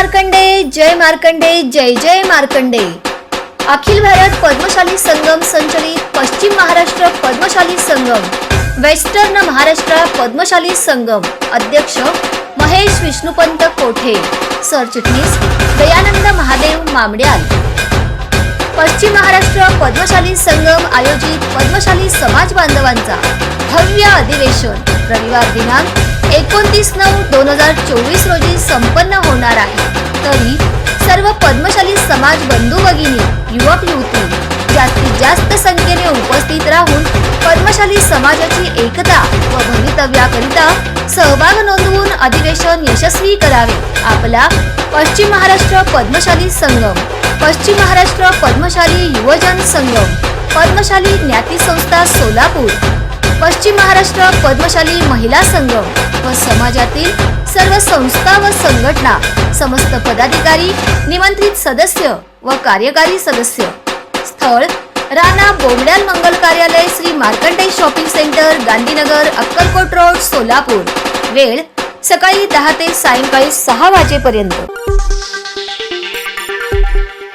मार्कंडे जय मार्कंडे जय जय मार्कंडे. अखिल भारत पद्मशाली संगम संचलित पश्चिम महाराष्ट्र पद्मशाली संगम वेस्टर्न महाराष्ट्र पद्मशाली संगम. अध्यक्ष महेश विष्णुपंत कोठे? सरचिटणीस दयानंद महादेव मामड्याल. पश्चिम महाराष्ट्र पद्मशाली आयोजित पद्मशाली समाज बांधवांचा भव्य अधिवेशन. रविवार दिनांक एकोणतीस नऊ दोन हजार चोवीस रोजी संपन्न होणार आहे. तरी सर्व पद्मशाली समाज बंधू भगिनी युवक युवती जास्तीत जास्त संख्येने उपस्थित राहून पद्मशाली समाजाची एकता व भवितव्याकरिता सहभाग नोंदवून अधिवेशन यशस्वी करावे. आपला पश्चिम महाराष्ट्र पद्मशाली संगम पश्चिम महाराष्ट्र पद्मशाली युवजन संगम. पद्मशाली ज्ञाती संस्था सोलापूर. पश्चिम महाराष्ट्र पद्मशाली महिला संघ व समाजातील सर्व संस्था व संघटना समस्त पदाधिकारी निमंत्रित सदस्य व कार्यकारी सदस्य. स्थळ राणा बोमड्याल मंगल कार्यालय Shri Markandeya shopping centre Gandhinagar Akkalkot road Solapur. वेळ सकाळी दहा ते सायंकाळी सहा वाजेपर्यंत.